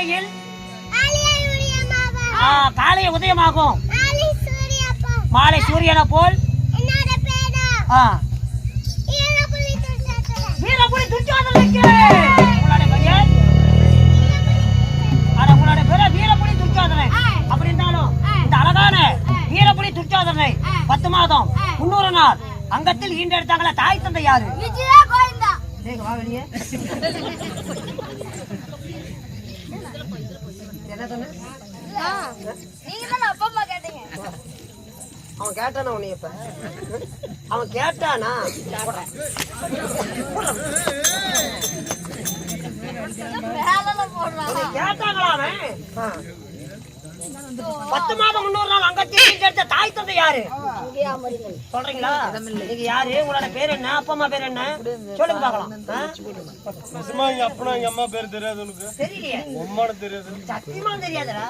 காலையில்? காலை உதயமாகும். மாலை சூரியனை போல். வீரபுரி துர்ச்சோதனனுக்கு உங்களுடைய பெயர்? அட, உங்களுடைய பேர் வீரபுரி துர்ச்சோதனன் அப்படி இருந்தாலும் இந்த அழகான வீரபுரி துர்ச்சோதனை பத்து மாதம் முன்னூறு நாள் அங்கத்தில் ஈண்டெடுத்தாங்களே தாய் தந்தை யாரு? வா வெளியே. என்ன சொன்ன அவன் கேட்டானா உன்னை இப்ப? அவன் கேட்டானா? கேட்டாங்களா அவன். பத்து மாதம் முன்னூறு நாள் அங்கத்தில் எடுத்த தாய் தந்தை சொல்றீங்களா? நீங்க யாரு? உங்களோட பேர் என்ன? அப்பா அம்மா பேர் என்ன? சொல்லுங்க பார்க்கலாம். ஆ? நிஜமா எங்க அப்பனா எங்க அம்மா பேர் தெரியாது உனக்கு? தெரியலையே. உம்மானு தெரியாது. சத்தியமா தெரியாதுடா?